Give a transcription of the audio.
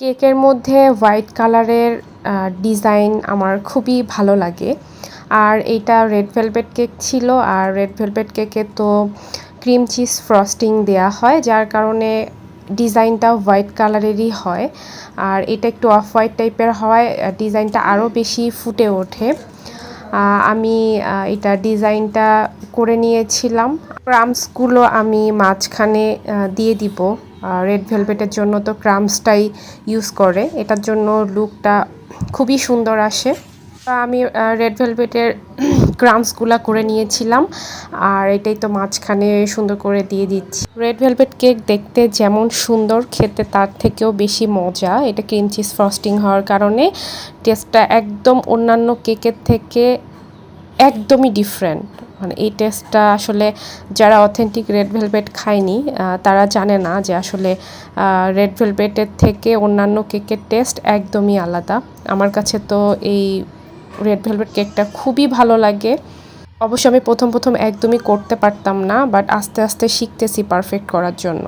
কেকের মধ্যে হোয়াইট কালারের ডিজাইন আমার খুবই ভালো লাগে। আর এটা রেড ভেলভেট কেক ছিল, আর রেড ভেলভেট কেকে তো ক্রিম চিজ ফ্রস্টিং দেয়া হয়, যার কারণে ডিজাইনটা হোয়াইট কালারেরই হয়। আর এটা একটু অফ হোয়াইট টাইপের হয় ডিজাইনটা আরও বেশি ফুটে ওঠে। আমি এটা ডিজাইনটা করে নিয়েছিলাম। ক্রামসগুলো আমি মাঝখানে দিয়ে দিব। রেড ভেলভেটের জন্য তো ক্রামসটাই ইউজ করে। এটার জন্য লুকটা খুবই সুন্দর আসে। আমি রেড ভেলভেটের ক্রামসগুলো করে নিয়েছিলাম। আর এটাই তো মাঝখানে সুন্দর করে দিয়ে দিচ্ছি। রেড ভেলভেট কেক দেখতে যেমন সুন্দর, খেতে তার থেকেও বেশি মজা। এটা ক্রিম চিজ ফ্রস্টিং হওয়ার কারণে টেস্টটা একদম অন্যান্য কেকের থেকে একদমই ডিফারেন্ট মানে এই টেস্টটা আসলে যারা অথেন্টিক রেড ভেলভেট খায়নি তারা জানে না যে আসলে রেড ভেলভেটের থেকে অন্যান্য কেকের টেস্ট একদমই আলাদা। আমার কাছে তো এই রেড ভেলভেট কেকটা খুবই ভালো লাগে। অবশ্য আমি প্রথম প্রথম একদমই করতে পারতাম না বাট আস্তে আস্তে শিখতেছি পারফেক্ট করার জন্য।